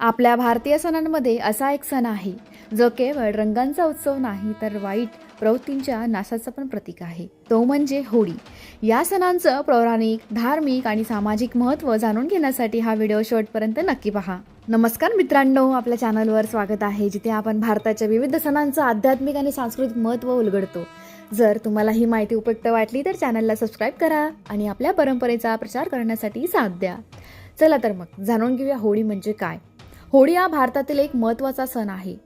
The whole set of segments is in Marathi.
आपल्या भारतीय सणांमध्ये असा एक सण आहे जो केवळ रंगांचा उत्सव नाही तर वाईट प्रवृत्तींच्या नाशाचं पण प्रतीक आहे. तो म्हणजे होळी. या सणांचं पौराणिक धार्मिक आणि सामाजिक महत्त्व जाणून घेण्यासाठी हा व्हिडिओ शेवटपर्यंत नक्की पहा. नमस्कार मित्रांनो आपल्या चॅनलवर स्वागत आहे जिथे आपण भारताच्या विविध सणांचं आध्यात्मिक आणि सांस्कृतिक महत्त्व उलगडतो. जर तुम्हाला ही माहिती उपयुक्त वाटली तर चॅनलला सबस्क्राईब करा आणि आपल्या परंपरेचा प्रचार करण्यासाठी साथ द्या. चला तर मग जाणून घेऊया होळी म्हणजे काय. होळी हा भारतातील एक महत्त्वाचा सण आहे.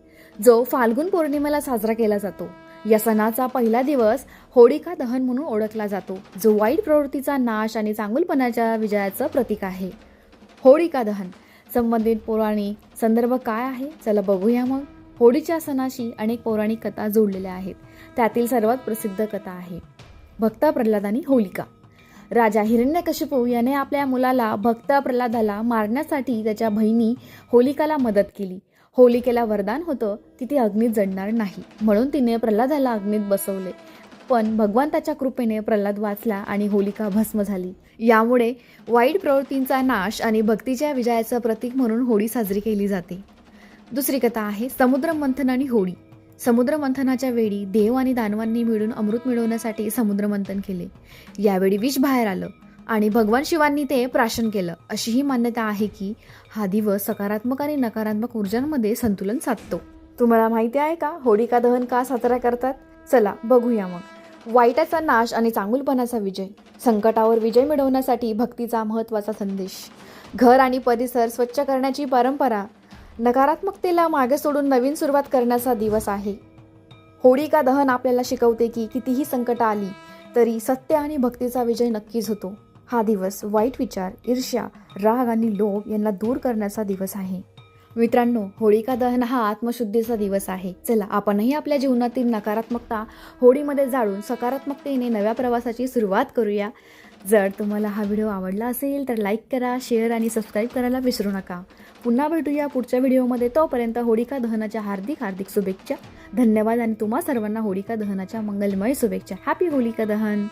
जो फाल्गुन पौर्णिमेला साजरा केला जातो. या सणाचा पहिला दिवस होळिका दहन म्हणून ओळखला जातो जो वाईट प्रवृत्तीचा नाश आणि चांगुलपणाच्या विजयाचं प्रतीक आहे. होळिका दहन? संबंधित पौराणिक संदर्भ काय आहे? चला बघूया मग. होळीच्या सणाशी अनेक पौराणिक कथा जोडलेल्या आहेत. त्यातील सर्वात प्रसिद्ध कथा आहे. भक्ता प्रल्हाद आणि होलिका. राजा हिरण्यकशिपू याने आपल्या मुलाला भक्त प्रल्हादाला मारण्यासाठी त्याच्या बहिणी होलिकाला मदत केली. होलिकेला वरदान होतं की ती अग्नीत जडणार नाही. म्हणून तिने प्रल्हादाला अग्नीत बसवले. पण भगवंताच्या कृपेने प्रल्हाद वाचला आणि होलिका भस्म झाली. यामुळे वाईट प्रवृत्तींचा नाश आणि भक्तीच्या विजयाचं प्रतीक म्हणून होळी साजरी केली जाते. दुसरी कथा आहे समुद्र मंथन आणि होळी. समुद्रमंथनाच्या वेळी देव आणि दानवांनी मिळून अमृत मिळवण्यासाठी समुद्रमंथन केले. यावेळी विष बाहेर आलं आणि भगवान शिवांनी ते प्राशन केलं. अशी ही मान्यता आहे की हा दिवस सकारात्मक आणि नकारात्मक ऊर्जांमध्ये संतुलन साधतो. तुम्हाला माहिती आहे का? होळिका दहन का साजरा करतात? चला बघूया मग. वाईटाचा नाश आणि चांगुलपणाचा विजय. संकटावर विजय मिळवण्यासाठी भक्तीचा महत्त्वाचा संदेश. घर आणि परिसर स्वच्छ करण्याची परंपरा नकारात्मकतेला मागे सोडून नवीन सुरुवात करण्याचा दिवस आहे. होळिका दहन आपल्याला शिकवते की कितीही संकट आली तरी सत्य आणि भक्तीचा विजय नक्कीच होतो. हा दिवस वाईट विचार ईर्ष्या राग आणि लोभ यांना दूर करण्याचा दिवस आहे. मित्रांनो होळिका दहन हा आत्मशुद्धीचा दिवस आहे. चला आपणही आपल्या जीवनातील नकारात्मकता होळीमध्ये जाळून सकारात्मकतेने नव्या प्रवासाची सुरुवात करूया. जर तुम्हाला हा व्हिडिओ आवडला असेल तर लाईक करा शेअर आणि सबस्क्राईब करायला विसरू नका. पुन्हा भेटूया पुढच्या व्हिडिओमध्ये. तोपर्यंत होळिका दहनाच्या हार्दिक हार्दिक शुभेच्छा. धन्यवाद आणि तुम्हा सर्वांना होळिका दहनाच्या मंगलमय शुभेच्छा. हॅपी होळिका दहन!